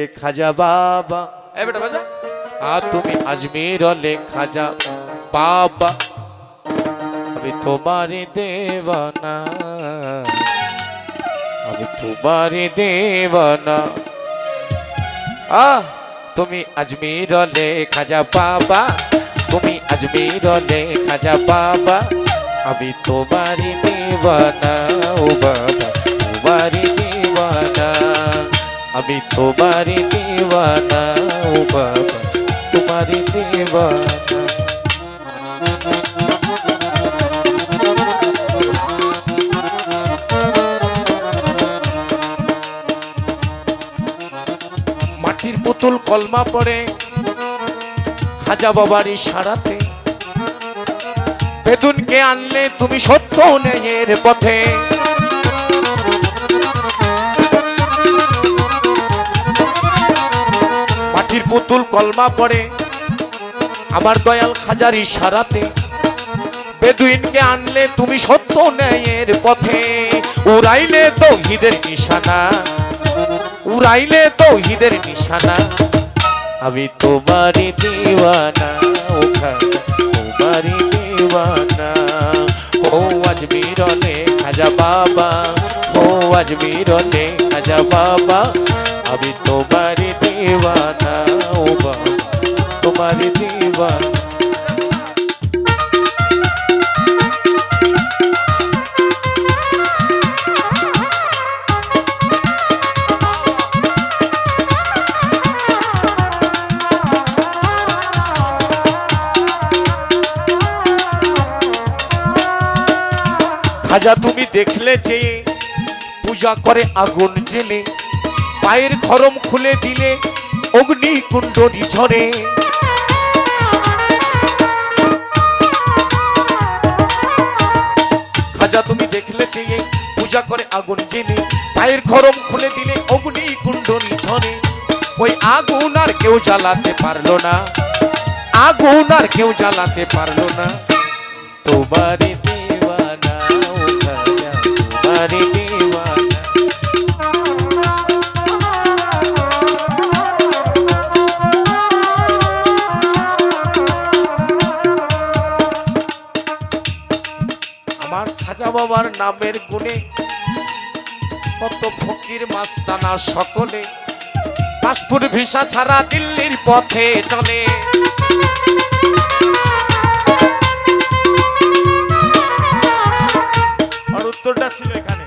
খাজা বাবা। এ বেটা বাজা। আ তুমি আজমির হলে খাজা বাবা। আমি তোমারই দেওয়ানা। আমি তোমারই দেওয়ানা। আ তুমি আজমির হলে খাজা বাবা। তুমি আজমির হলে খাজা বাবা। আমি তোমারই দেওয়ানা ও বাবা। দেওয়ানা আমি তোমারই দেওয়ানা, ও বাবা তোমারই দেওয়ানা। মাটির পুতুল কলমা পড়ে, খাজা বাবার ইশারাতে বেদুনকে আনলে তুমি সত্য ন্যায়ের পথে। মাটির পুতুল কলমা পড়ে। আমার দয়াল খাজার ইশারাতে বেদুইনকে আনলে তুমি সত্য ন্যায়ের পথে। উড়াইলে তো হিদের নিশানা। উড়াইলে তো হিদের নিশানা। আমি তোমারই দিওয়ানা, ও খাজা তোমারই দিওয়ানা। ও আজমিরনে খাজা বাবা, ও আজমিরনে খাজা বাবা। আমি তোমারই তোমারই দিওয়ানা খাজা, তুমি দেখলে যে পূজা করে আগুন জেলে পায়ের খরম খুলে দিলে অগ্নি কুণ্ডলী ঝরে দেখলে যে পূজা করে আগুন কিনে। পায়ের খরম খুলে দিলে অগ্নি কুণ্ডলী ঝরে ওই আগুন আর কেউ জ্বালাতে পারল না। আগুন আর কেউ জ্বালাতে পারল না। তোমারি দিওয়ানা তোমারি বাবার নামের গুণে কত ফকির মাস্তানা সকলে। পাসপোর্ট ভিসা ছাড়া দিল্লির পথে চলে। উত্তরটা ছিল এখানে।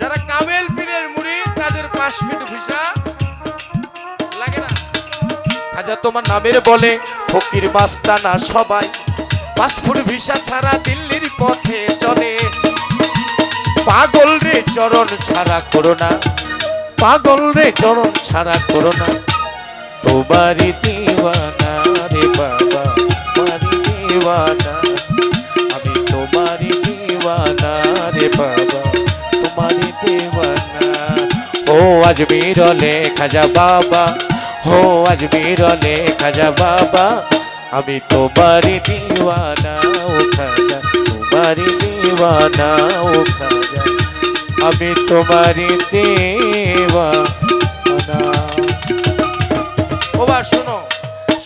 যারা কামেল মুড়ি, তাদের ভিসা? লাগে না। তোমার নামের বলে। ফকির মাস্তানা সবাই। পাসপোর্ট ভিসা ছাড়া দিল্লির পথে চলে। পাগল রে চরণ ছাড়া করো না। পাগল রে চরণ ছাড়া করো না। তোমারি দিওয়ানা রে বাবা তোমারি দিওয়ানা। আমি তোমারি দিওয়ানা রে বাবা তোমারি দিওয়ানা। ও আজমির লে খাজা বাবা। হো আজমির লে খাজা বাবা আমি তোমারি দিওয়ানা ও খাজা তোমারি দিওয়ানা ও খাজা আমি তোমারি দেওয়ানা। ওবার শোনো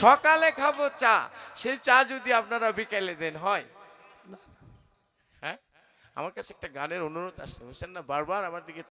সকালে খাব চা সেই চা যদি আপনারা বিকেলে দেন হয়? হ্যাঁ? আমার কাছে একটা গানের অনুরোধ আসছে বুঝছেন না? বারবার আমার দিকে